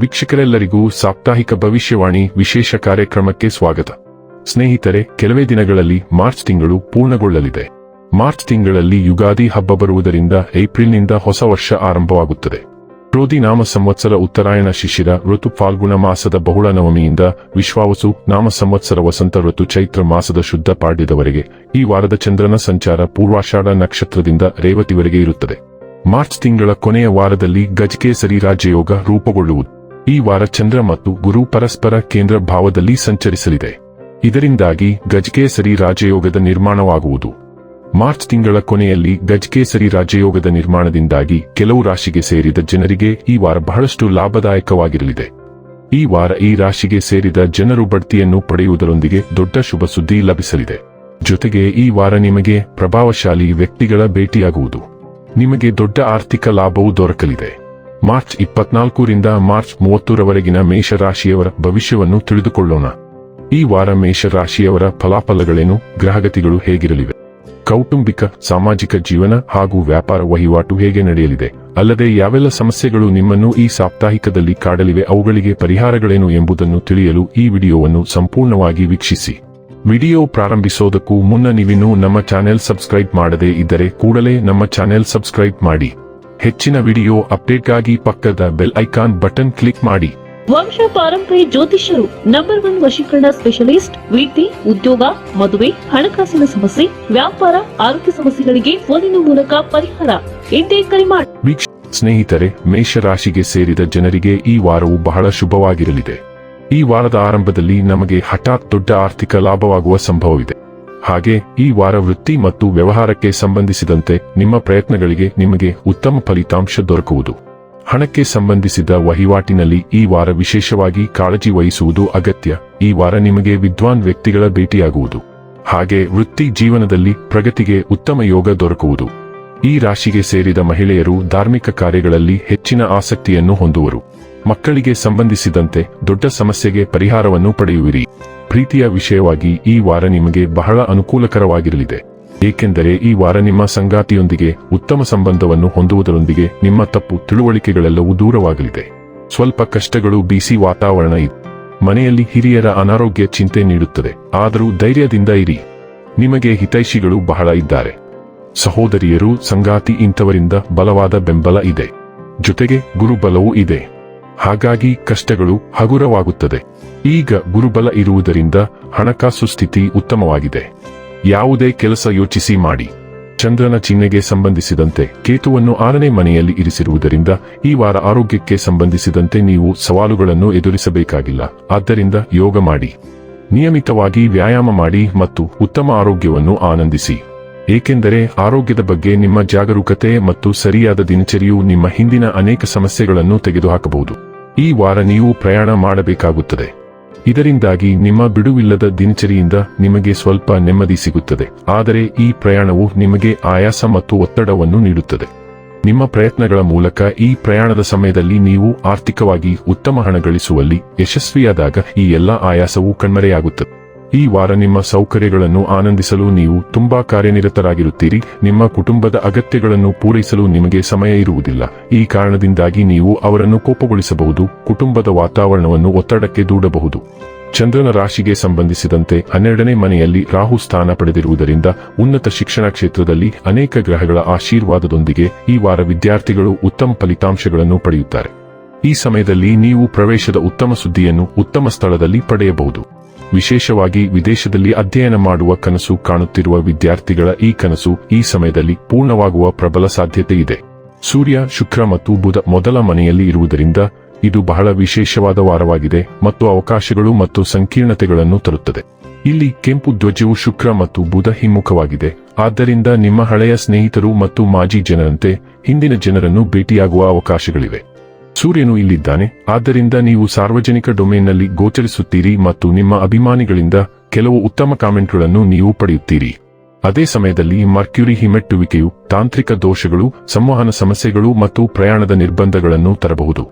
ವೀಕ್ಷಕರೆಲ್ಲರಿಗೂ ಸಾಪ್ತಾಹಿಕ ಭವಿಷ್ಯವಾಣಿ ವಿಶೇಷ ಕಾರ್ಯಕ್ರಮಕ್ಕೆ ಸ್ವಾಗತ. ಸ್ನೇಹಿತರೆ, ಕೆಲವೇ ದಿನಗಳಲ್ಲಿ ಮಾರ್ಚ್ ತಿಂಗಳು ಪೂರ್ಣಗೊಳ್ಳಲಿದೆ. ಮಾರ್ಚ್ ತಿಂಗಳಲ್ಲಿ ಯುಗಾದಿ ಹಬ್ಬ ಬರುವುದರಿಂದ ಏಪ್ರಿಲ್ನಿಂದ ಹೊಸ ವರ್ಷ ಆರಂಭವಾಗುತ್ತದೆ. ಕ್ರೋಧಿ ನಾಮ ಸಂವತ್ಸರ ಉತ್ತರಾಯಣ ಶಿಶಿರ ಋತು ಫಾಲ್ಗುಣ ಮಾಸದ ಬಹುಳ ನವಮಿಯಿಂದ ವಿಶ್ವಾವಸು ನಾಮ ಸಂವತ್ಸರ ವಸಂತ ಋತು ಚೈತ್ರ ಮಾಸದ ಶುದ್ಧ ಪಾಡ್ಯದವರೆಗೆ ಈ ವಾರದ ಚಂದ್ರನ ಸಂಚಾರ ಪೂರ್ವಾಷಾಢ ನಕ್ಷತ್ರದಿಂದ ರೇವತಿವರೆಗೆ ಇರುತ್ತದೆ. ಮಾರ್ಚ್ ತಿಂಗಳ ಕೊನೆಯ ವಾರದಲ್ಲಿ ಗಜಕೇಸರಿ ರಾಜ್ಯಯೋಗ ರೂಪುಗೊಳ್ಳುವುದು. ಈ ವಾರ ಚಂದ್ರ ಮತ್ತು ಗುರು ಪರಸ್ಪರ ಕೇಂದ್ರ ಭಾವದಲ್ಲಿ ಸಂಚರಿಸಲಿದೆ. ಇದರಿಂದಾಗಿ ಗಜಕೇಸರಿ ರಾಜಯೋಗದ ನಿರ್ಮಾಣವಾಗುವುದು. ಮಾರ್ಚ್ ತಿಂಗಳ ಕೊನೆಯಲ್ಲಿ ಗಜಕೇಸರಿ ರಾಜಯೋಗದ ನಿರ್ಮಾಣದಿಂದಾಗಿ ಕೆಲವು ರಾಶಿಗೆ ಸೇರಿದ ಜನರಿಗೆ ಈ ವಾರ ಬಹಳಷ್ಟು ಲಾಭದಾಯಕವಾಗಿರಲಿದೆ. ಈ ವಾರ ಈ ರಾಶಿಗೆ ಸೇರಿದ ಜನರು ಬಡ್ತಿಯನ್ನು ಪಡೆಯುವುದರೊಂದಿಗೆ ದೊಡ್ಡ ಶುಭ ಸುದ್ದಿ ಲಭಿಸಲಿದೆ. ಜೊತೆಗೆ ಈ ವಾರ ನಿಮಗೆ ಪ್ರಭಾವಶಾಲಿ ವ್ಯಕ್ತಿಗಳ ಭೇಟಿಯಾಗುವುದು. ನಿಮಗೆ ದೊಡ್ಡ ಆರ್ಥಿಕ ಲಾಭವೂ ದೊರಕಲಿದೆ. ಮಾರ್ಚ್ ಇಪ್ಪತ್ನಾಲ್ಕರಿಂದ ಮಾರ್ಚ್ ಮೂವತ್ತರವರೆಗಿನ ಮೇಷರಾಶಿಯವರ ಭವಿಷ್ಯವನ್ನು ತಿಳಿದುಕೊಳ್ಳೋಣ. ಈ ವಾರ ಮೇಷರಾಶಿಯವರ ಫಲಾಫಲಗಳೇನು? ಗ್ರಹಗತಿಗಳು ಹೇಗಿರಲಿವೆ? ಕೌಟುಂಬಿಕ, ಸಾಮಾಜಿಕ ಜೀವನ ಹಾಗೂ ವ್ಯಾಪಾರ ವಹಿವಾಟು ಹೇಗೆ ನಡೆಯಲಿದೆ? ಅಲ್ಲದೆ ಯಾವೆಲ್ಲ ಸಮಸ್ಯೆಗಳು ನಿಮ್ಮನ್ನು ಈ ಸಾಪ್ತಾಹಿಕದಲ್ಲಿ ಕಾಡಲಿವೆ? ಅವುಗಳಿಗೆ ಪರಿಹಾರಗಳೇನು ಎಂಬುದನ್ನು ತಿಳಿಯಲು ಈ ವಿಡಿಯೋವನ್ನು ಸಂಪೂರ್ಣವಾಗಿ ವೀಕ್ಷಿಸಿ. ವಿಡಿಯೋ ಪ್ರಾರಂಭಿಸೋದಕ್ಕೂ ಮುನ್ನ ನೀವಿನ್ನೂ ನಮ್ಮ ಚಾನೆಲ್ ಸಬ್ಸ್ಕ್ರೈಬ್ ಮಾಡದೇ ಇದ್ದರೆ ಕೂಡಲೇ ನಮ್ಮ ಚಾನೆಲ್ ಸಬ್ಸ್ಕ್ರೈಬ್ ಮಾಡಿ. ಹೆಚ್ಚಿನ ವಿಡಿಯೋ ಅಪ್ಡೇಟ್ಗಾಗಿ ಪಕ್ಕದ ಬೆಲ್ ಐಕಾನ್ ಬಟನ್ ಕ್ಲಿಕ್ ಮಾಡಿ. ವಂಶ ಪಾರಂಪರಿ ಜ್ಯೋತಿಷ್ಯರು ನಂಬರ್ ಒನ್ ವಶೀಕರಣ ಸ್ಪೆಷಲಿಸ್ಟ್ ವೀತಿ ಉದ್ಯೋಗ ಮದುವೆ ಹಣಕಾಸಿನ ಸಮಸ್ಯೆ ವ್ಯಾಪಾರ ಆರೋಗ್ಯ ಸಮಸ್ಯೆಗಳಿಗೆ ಫೋನಿನ ಮೂಲಕ ಪರಿಹಾರ. ಎಂದೇ ಕರೆ ಮಾಡಿ ಸ್ನೇಹಿತರೆ ಮೇಷರಾಶಿಗೆ ಸೇರಿದ ಜನರಿಗೆ ಈ ವಾರವು ಬಹಳ ಶುಭವಾಗಿರಲಿದೆ. ಈ ವಾರದ ಆರಂಭದಲ್ಲಿ ನಮಗೆ ಹಠಾತ್ ದೊಡ್ಡ ಆರ್ಥಿಕ ಲಾಭವಾಗುವ ಸಂಭವವಿದೆ. ಹಾಗೆ ಈ ವಾರ ವೃತ್ತಿ ಮತ್ತು ವ್ಯವಹಾರಕ್ಕೆ ಸಂಬಂಧಿಸಿದಂತೆ ನಿಮ್ಮ ಪ್ರಯತ್ನಗಳಿಗೆ ನಿಮಗೆ ಉತ್ತಮ ಫಲಿತಾಂಶ ದೊರಕುವುದು. ಹಣಕ್ಕೆ ಸಂಬಂಧಿಸಿದ ವಹಿವಾಟಿನಲ್ಲಿ ಈ ವಾರ ವಿಶೇಷವಾಗಿ ಕಾಳಜಿ ವಹಿಸುವುದು ಅಗತ್ಯ. ಈ ವಾರ ನಿಮಗೆ ವಿದ್ವಾನ್ ವ್ಯಕ್ತಿಗಳ ಭೇಟಿಯಾಗುವುದು. ಹಾಗೆ ವೃತ್ತಿ ಜೀವನದಲ್ಲಿ ಪ್ರಗತಿಗೆ ಉತ್ತಮ ಯೋಗ ದೊರಕುವುದು. ಈ ರಾಶಿಗೆ ಸೇರಿದ ಮಹಿಳೆಯರು ಧಾರ್ಮಿಕ ಕಾರ್ಯಗಳಲ್ಲಿ ಹೆಚ್ಚಿನ ಆಸಕ್ತಿಯನ್ನು ಹೊಂದುವರು. ಮಕ್ಕಳಿಗೆ ಸಂಬಂಧಿಸಿದಂತೆ ದೊಡ್ಡ ಸಮಸ್ಯೆಗೆ ಪರಿಹಾರವನ್ನು ಪಡೆಯುವಿರಿ. ಪ್ರೀತಿಯ ವಿಷಯವಾಗಿ ಈ ವಾರ ನಿಮಗೆ ಬಹಳ ಅನುಕೂಲಕರವಾಗಿರಲಿದೆ. ಏಕೆಂದರೆ ಈ ವಾರ ನಿಮ್ಮ ಸಂಗಾತಿಯೊಂದಿಗೆ ಉತ್ತಮ ಸಂಬಂಧವನ್ನು ಹೊಂದುವುದರೊಂದಿಗೆ ನಿಮ್ಮ ತಪ್ಪು ತಿಳುವಳಿಕೆಗಳೆಲ್ಲವೂ ದೂರವಾಗಲಿದೆ. ಸ್ವಲ್ಪ ಕಷ್ಟಗಳು ಬಿಸಿ ವಾತಾವರಣ ಇದೆ ಮನೆಯಲ್ಲಿ ಹಿರಿಯರ ಅನಾರೋಗ್ಯ ಚಿಂತೆ ನೀಡುತ್ತದೆ. ಆದರೂ ಧೈರ್ಯದಿಂದ ಇರಿ. ನಿಮಗೆ ಹಿತೈಷಿಗಳು ಬಹಳ ಇದ್ದಾರೆ. ಸಹೋದರಿಯರು, ಸಂಗಾತಿ ಇಂಥವರಿಂದ ಬಲವಾದ ಬೆಂಬಲ ಇದೆ. ಜೊತೆಗೆ ಗುರುಬಲವೂ ಇದೆ. ಹಾಗಾಗಿ ಕಷ್ಟಗಳು ಹಗುರವಾಗುತ್ತದೆ. ಈಗ ಗುರುಬಲ ಇರುವುದರಿಂದ ಹಣಕಾಸು ಸ್ಥಿತಿ ಉತ್ತಮವಾಗಿದೆ. ಯಾವುದೇ ಕೆಲಸ ಯೋಚಿಸಿ ಮಾಡಿ. ಚಂದ್ರನ ಚಿಹ್ನೆಗೆ ಸಂಬಂಧಿಸಿದಂತೆ ಕೇತುವನ್ನು ಆರನೇ ಮನೆಯಲ್ಲಿ ಇರಿಸಿರುವುದರಿಂದ ಈ ವಾರ ಆರೋಗ್ಯಕ್ಕೆ ಸಂಬಂಧಿಸಿದಂತೆ ನೀವು ಸವಾಲುಗಳನ್ನು ಎದುರಿಸಬೇಕಾಗಿಲ್ಲ. ಆದ್ದರಿಂದ ಯೋಗ ಮಾಡಿ. ನಿಯಮಿತವಾಗಿ ವ್ಯಾಯಾಮ ಮಾಡಿ ಮತ್ತು ಉತ್ತಮ ಆರೋಗ್ಯವನ್ನು ಆನಂದಿಸಿ. ಏಕೆಂದರೆ ಆರೋಗ್ಯದ ಬಗ್ಗೆ ನಿಮ್ಮ ಜಾಗರೂಕತೆ ಮತ್ತು ಸರಿಯಾದ ದಿನಚರಿಯು ನಿಮ್ಮ ಹಿಂದಿನ ಅನೇಕ ಸಮಸ್ಯೆಗಳನ್ನು ತೆಗೆದುಹಾಕಬಹುದು. ಈ ವಾರ ನೀವು ಪ್ರಯಾಣ ಮಾಡಬೇಕಾಗುತ್ತದೆ. ಇದರಿಂದಾಗಿ ನಿಮ್ಮ ಬಿಡುವಿಲ್ಲದ ದಿನಚರಿಯಿಂದ ನಿಮಗೆ ಸ್ವಲ್ಪ ನೆಮ್ಮದಿ ಸಿಗುತ್ತದೆ. ಆದರೆ ಈ ಪ್ರಯಾಣವು ನಿಮಗೆ ಆಯಾಸ ಮತ್ತು ಒತ್ತಡವನ್ನು ನೀಡುತ್ತದೆ. ನಿಮ್ಮ ಪ್ರಯತ್ನಗಳ ಮೂಲಕ ಈ ಪ್ರಯಾಣದ ಸಮಯದಲ್ಲಿ ನೀವು ಆರ್ಥಿಕವಾಗಿ ಉತ್ತಮ ಹಣ ಗಳಿಸುವಲ್ಲಿ ಯಶಸ್ವಿಯಾದಾಗ ಈ ಎಲ್ಲ ಆಯಾಸವು ಕಣ್ಮರೆಯಾಗುತ್ತದೆ. ಈ ವಾರ ನಿಮ್ಮ ಸೌಕರ್ಯಗಳನ್ನು ಆನಂದಿಸಲು ನೀವು ತುಂಬಾ ಕಾರ್ಯನಿರತರಾಗಿರುತ್ತೀರಿ. ನಿಮ್ಮ ಕುಟುಂಬದ ಅಗತ್ಯಗಳನ್ನು ಪೂರೈಸಲು ನಿಮಗೆ ಸಮಯ ಇರುವುದಿಲ್ಲ. ಈ ಕಾರಣದಿಂದಾಗಿ ನೀವು ಅವರನ್ನು ಕೋಪಗೊಳಿಸಬಹುದು, ಕುಟುಂಬದ ವಾತಾವರಣವನ್ನು ಒತ್ತಡಕ್ಕೆ ದೂಡಬಹುದು. ಚಂದ್ರನ ರಾಶಿಗೆ ಸಂಬಂಧಿಸಿದಂತೆ ಹನ್ನೆರಡನೇ ಮನೆಯಲ್ಲಿ ರಾಹು ಸ್ಥಾನ ಪಡೆದಿರುವುದರಿಂದ ಉನ್ನತ ಶಿಕ್ಷಣ ಕ್ಷೇತ್ರದಲ್ಲಿ ಅನೇಕ ಗ್ರಹಗಳ ಆಶೀರ್ವಾದದೊಂದಿಗೆ ಈ ವಾರ ವಿದ್ಯಾರ್ಥಿಗಳು ಉತ್ತಮ ಫಲಿತಾಂಶಗಳನ್ನು ಪಡೆಯುತ್ತಾರೆ. ಈ ಸಮಯದಲ್ಲಿ ನೀವು ಪ್ರವೇಶದ ಉತ್ತಮ ಸುದ್ದಿಯನ್ನು ಉತ್ತಮ ಸ್ಥಳದಲ್ಲಿ ಪಡೆಯಬಹುದು. ವಿಶೇಷವಾಗಿ ವಿದೇಶದಲ್ಲಿ ಅಧ್ಯಯನ ಮಾಡುವ ಕನಸು ಕಾಣುತ್ತಿರುವ ವಿದ್ಯಾರ್ಥಿಗಳ ಈ ಕನಸು ಈ ಸಮಯದಲ್ಲಿ ಪೂರ್ಣವಾಗುವ ಪ್ರಬಲ ಸಾಧ್ಯತೆ ಇದೆ ಸೂರ್ಯ, ಶುಕ್ರ ಮತ್ತು ಬುಧ ಮೊದಲ ಮನೆಯಲ್ಲಿ ಇರುವುದರಿಂದ ಇದು ಬಹಳ ವಿಶೇಷವಾದ ವಾರವಾಗಿದೆ ಮತ್ತು ಅವಕಾಶಗಳು ಮತ್ತು ಸಂಕೀರ್ಣತೆಗಳನ್ನು ತರುತ್ತದೆ. ಇಲ್ಲಿ ಕೆಂಪು ಧ್ವಜವು ಶುಕ್ರ ಮತ್ತು ಬುಧ ಹಿಮ್ಮುಖವಾಗಿದೆ. ಆದ್ದರಿಂದ ನಿಮ್ಮ ಹಳೆಯ ಸ್ನೇಹಿತರು ಮತ್ತು ಮಾಜಿ ಜನರಂತೆ ಹಿಂದಿನ ಜನರನ್ನು ಭೇಟಿಯಾಗುವ ಅವಕಾಶಗಳಿವೆ. ಸೂರ್ಯನು ಇಲ್ಲಿದ್ದಾನೆ. ಆದ್ದರಿಂದ ನೀವು ಸಾರ್ವಜನಿಕ ಡೊಮೇನ್ನಲ್ಲಿ ಗೋಚರಿಸುತ್ತೀರಿ ಮತ್ತು ನಿಮ್ಮ ಅಭಿಮಾನಿಗಳಿಂದ ಕೆಲವು ಉತ್ತಮ ಕಾಮೆಂಟ್ಗಳನ್ನು ನೀವು ಪಡೆಯುತ್ತೀರಿ. ಅದೇ ಸಮಯದಲ್ಲಿ ಮರ್ಕ್ಯುರಿ ಹಿಮೆಟ್ಟುವಿಕೆಯು ತಾಂತ್ರಿಕ ದೋಷಗಳು, ಸಂವಹನ ಸಮಸ್ಯೆಗಳು ಮತ್ತು ಪ್ರಯಾಣದ ನಿರ್ಬಂಧಗಳನ್ನು ತರಬಹುದು.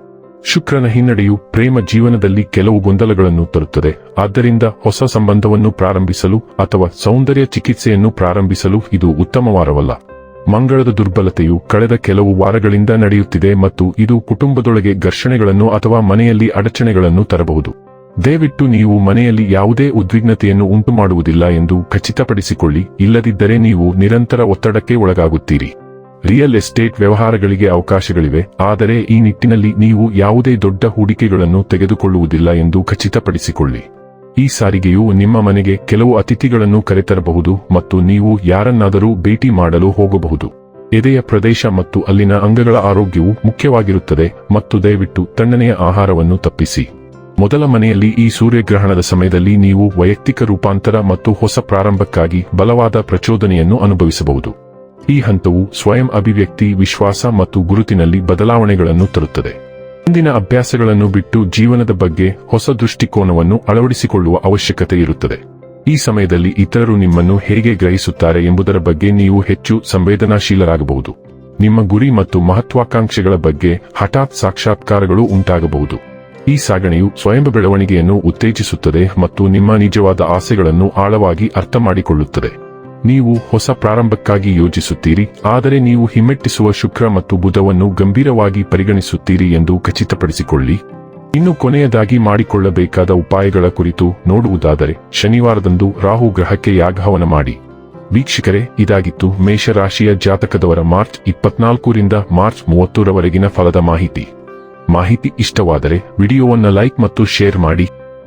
ಶುಕ್ರನ ಹಿನ್ನಡೆಯು ಪ್ರೇಮ ಜೀವನದಲ್ಲಿ ಕೆಲವು ಗೊಂದಲಗಳನ್ನು ತರುತ್ತದೆ. ಆದ್ದರಿಂದ ಹೊಸ ಸಂಬಂಧವನ್ನು ಪ್ರಾರಂಭಿಸಲು ಅಥವಾ ಸೌಂದರ್ಯ ಚಿಕಿತ್ಸೆಯನ್ನು ಪ್ರಾರಂಭಿಸಲು ಇದು ಉತ್ತಮ ವಾರವಲ್ಲ ಮಂಗಳದ ದುರ್ಬಲತೆಯು ಕಳೆದ ಕೆಲವು ವಾರಗಳಿಂದ ನಡೆಯುತ್ತಿದೆ ಮತ್ತು ಇದು ಕುಟುಂಬದೊಳಗೆ ಘರ್ಷಣೆಗಳನ್ನು ಅಥವಾ ಮನೆಯಲ್ಲಿ ಅಡಚಣೆಗಳನ್ನು ತರಬಹುದು. ದಯವಿಟ್ಟು ನೀವು ಮನೆಯಲ್ಲಿ ಯಾವುದೇ ಉದ್ವಿಗ್ನತೆಯನ್ನು ಉಂಟುಮಾಡುವುದಿಲ್ಲ ಎಂದು ಖಚಿತಪಡಿಸಿಕೊಳ್ಳಿ, ಇಲ್ಲದಿದ್ದರೆ ನೀವು ನಿರಂತರ ಒತ್ತಡಕ್ಕೆ ಒಳಗಾಗುತ್ತೀರಿ. ರಿಯಲ್ ಎಸ್ಟೇಟ್ ವ್ಯವಹಾರಗಳಿಗೆ ಅವಕಾಶಗಳಿವೆ, ಆದರೆ ಈ ನಿಟ್ಟಿನಲ್ಲಿ ನೀವು ಯಾವುದೇ ದೊಡ್ಡ ಹೂಡಿಕೆಗಳನ್ನು ತೆಗೆದುಕೊಳ್ಳುವುದಿಲ್ಲ ಎಂದು ಖಚಿತಪಡಿಸಿಕೊಳ್ಳಿ. ಈ ಸಾರಿಗೆಯು ನಿಮ್ಮ ಮನೆಗೆ ಕೆಲವು ಅತಿಥಿಗಳನ್ನು ಕರೆತರಬಹುದು ಮತ್ತು ನೀವು ಯಾರನ್ನಾದರೂ ಭೇಟಿ ಮಾಡಲು ಹೋಗಬಹುದು. ಎದೆಯ ಪ್ರದೇಶ ಮತ್ತು ಅಲ್ಲಿನ ಅಂಗಗಳ ಆರೋಗ್ಯವು ಮುಖ್ಯವಾಗಿರುತ್ತದೆ ಮತ್ತು ದಯವಿಟ್ಟು ತಣ್ಣನೆಯ ಆಹಾರವನ್ನು ತಪ್ಪಿಸಿ. ಮೊದಲ ಮನೆಯಲ್ಲಿ ಈ ಸೂರ್ಯಗ್ರಹಣದ ಸಮಯದಲ್ಲಿ ನೀವು ವೈಯಕ್ತಿಕ ರೂಪಾಂತರ ಮತ್ತು ಹೊಸ ಪ್ರಾರಂಭಕ್ಕಾಗಿ ಬಲವಾದ ಪ್ರಚೋದನೆಯನ್ನು ಅನುಭವಿಸಬಹುದು. ಈ ಹಂತವು ಸ್ವಯಂ ಅಭಿವ್ಯಕ್ತಿ, ವಿಶ್ವಾಸ ಮತ್ತು ಗುರುತಿನಲ್ಲಿ ಬದಲಾವಣೆಗಳನ್ನು ತರುತ್ತದೆ. ಹಿಂದಿನ ಅಭ್ಯಾಸಗಳನ್ನು ಬಿಟ್ಟು ಜೀವನದ ಬಗ್ಗೆ ಹೊಸ ದೃಷ್ಟಿಕೋನವನ್ನು ಅಳವಡಿಸಿಕೊಳ್ಳುವ ಅವಶ್ಯಕತೆ ಇರುತ್ತದೆ. ಈ ಸಮಯದಲ್ಲಿ ಇತರರು ನಿಮ್ಮನ್ನು ಹೇಗೆ ಗ್ರಹಿಸುತ್ತಾರೆ ಎಂಬುದರ ಬಗ್ಗೆ ನೀವು ಹೆಚ್ಚು ಸಂವೇದನಾಶೀಲರಾಗಬಹುದು. ನಿಮ್ಮ ಗುರಿ ಮತ್ತು ಮಹತ್ವಾಕಾಂಕ್ಷೆಗಳ ಬಗ್ಗೆ ಹಠಾತ್ ಸಾಕ್ಷಾತ್ಕಾರಗಳು ಉಂಟಾಗಬಹುದು. ಈ ಸಾಗಣೆಯು ಸ್ವಯಂ ಬೆಳವಣಿಗೆಯನ್ನು ಉತ್ತೇಜಿಸುತ್ತದೆ ಮತ್ತು ನಿಮ್ಮ ನಿಜವಾದ ಆಸೆಗಳನ್ನು ಆಳವಾಗಿ ಅರ್ಥಮಾಡಿಕೊಳ್ಳುತ್ತದೆ. ನೀವು ಹೊಸ ಪ್ರಾರಂಭಕ್ಕಾಗಿ ಯೋಜಿಸುತ್ತೀರಿ, ಆದರೆ ನೀವು ಹಿಮ್ಮೆಟ್ಟಿಸುವ ಶುಕ್ರ ಮತ್ತು ಬುಧವನ್ನು ಗಂಭೀರವಾಗಿ ಪರಿಗಣಿಸುತ್ತೀರಿ ಎಂದು ಖಚಿತಪಡಿಸಿಕೊಳ್ಳಿ. ಇನ್ನು ಕೊನೆಯದಾಗಿ ಮಾಡಿಕೊಳ್ಳಬೇಕಾದ ಉಪಾಯಗಳ ಕುರಿತು ನೋಡುವುದಾದರೆ, ಶನಿವಾರದಂದು ರಾಹು ಗ್ರಹಕ್ಕೆ ಯಾಗಹವನ ಮಾಡಿ. ವೀಕ್ಷಕರೇ, ಇದಾಗಿತ್ತು ಮೇಷರಾಶಿಯ ಜಾತಕದವರ ಮಾರ್ಚ್ ಇಪ್ಪತ್ನಾಲ್ಕರಿಂದ ಮಾರ್ಚ್ ಮೂವತ್ತರವರೆಗಿನ ಫಲದ ಮಾಹಿತಿ. ಮಾಹಿತಿ ಇಷ್ಟವಾದರೆ ವಿಡಿಯೋವನ್ನು ಲೈಕ್ ಮತ್ತು ಶೇರ್ ಮಾಡಿ.